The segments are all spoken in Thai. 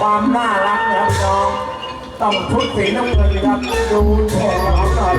ความน่ารักนะครับน้อง ต้องชุดสีน้ำเงินครับ ดูโชว์เขาหน่อย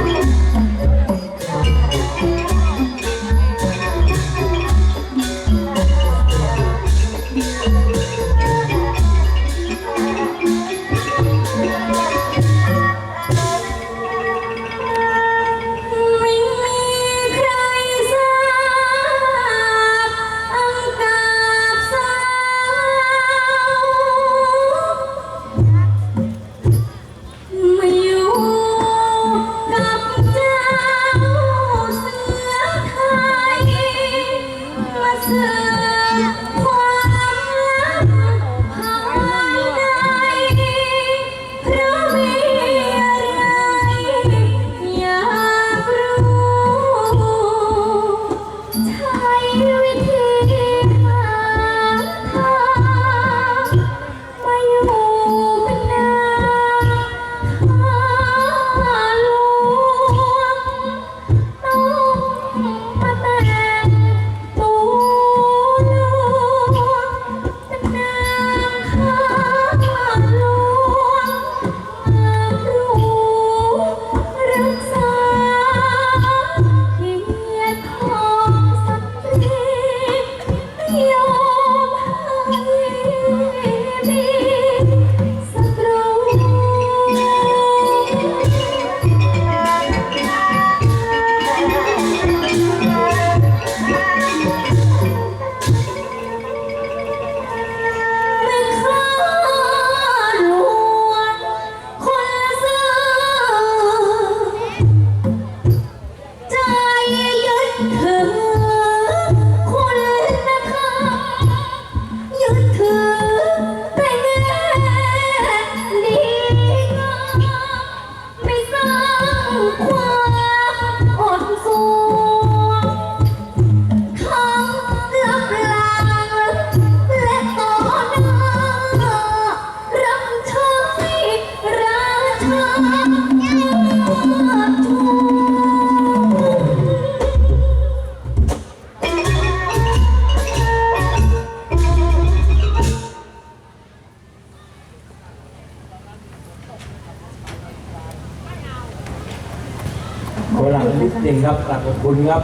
คุณครับ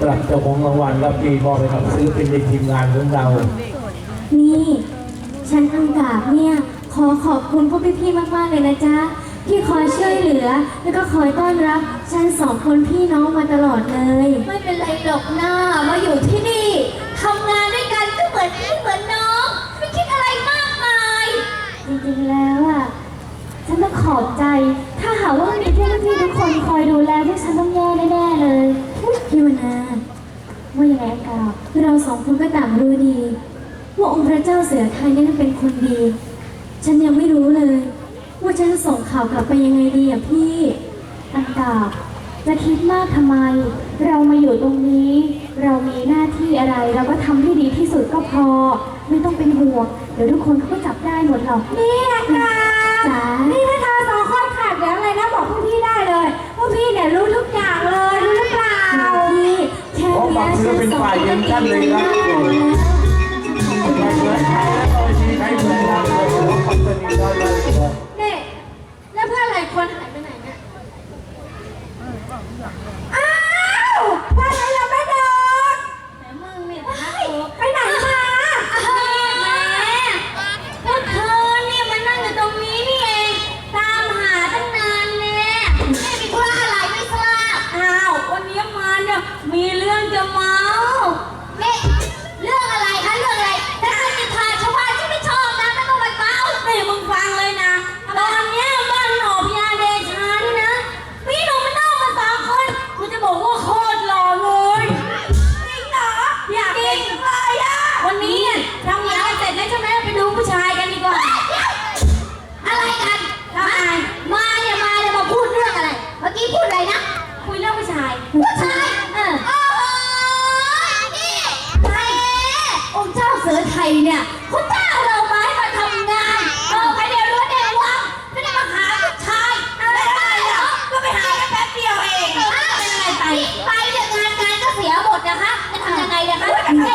กลับเจ้าของรางวัลครับที่มอบให้กับซื้อเป็นในทีมงานของเรา นี่ฉันอังกาบเนี่ย ขอขอบคุณพวกพี่ๆมากๆเลยนะจ๊ะ ที่คอยช่วยเหลือ แล้วก็คอยต้อนรับฉันสองคนพี่น้องมาตลอดเลย ไม่เป็นไรหรอกหน้ามาอยู่ที่นี่ทำงาน องคนก็ต่างรู้ดี ว่าองค์พระเจ้าเสือไทยนี่เป็นคนดี ฉันยังไม่รู้เลย ว่าฉันจะส่งข่าวกลับไปยังไงดีอะพี่อันกาบจะคิดมากทำไม เรามาอยู่ตรงนี้ เรามีหน้าที่อะไร เราก็ทำให้ดีที่สุดก็พอ ไม่ต้องเป็นห่วงเดี๋ยวทุกคนเขาก็จับได้หมดหรอก นี่อันกาบจ๋า นี่ถ้าเธอสองคนขาดเหลืออะไรนะบอกพวกพี่ได้เลย พวกพี่เนี่ยรู้ทุกอย่าง ฝากยซื้อเป็นฝ่ายหญิงท่านหนึ่งครับ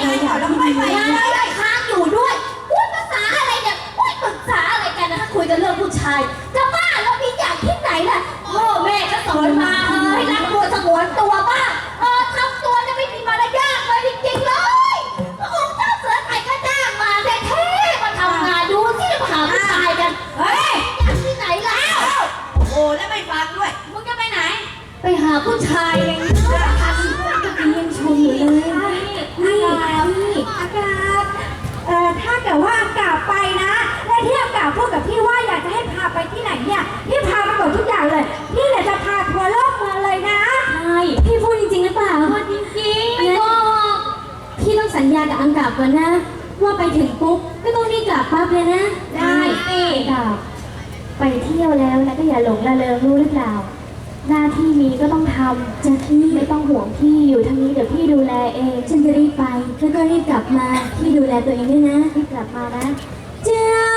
เลยค่ะแล้วไม่ไปแล้ไม่ไปค้างอยู่ด้วยพูดภาษาอะไรเนี่ยพูดภาษาอะไรกันนะคะคุยกันเรื่องผู้ชายจะบ้าแล้วมีอย่างที่ไหนล่ะพ่อแม่ก็สอนมา สัญญากับอังกับก่อนนะ ว่าไปถึงปุ๊บก็ต้องรีบกลับปั๊บเลยนะได้สิดบไปเที่ยวแล้วนะก็อย่าหลงละเริงรู้หรือเปล่า หน้าที่มีก็ต้องทำจะพี่ไม่ต้องห่วงพี่อยู่ทางนี้เดี๋ยวพี่ดูแลเองฉันจะรีบไปแล้วก็รีบกลับมาพี่ดูแลตัวเองด้วยนะรีบกลับมานะเจ้า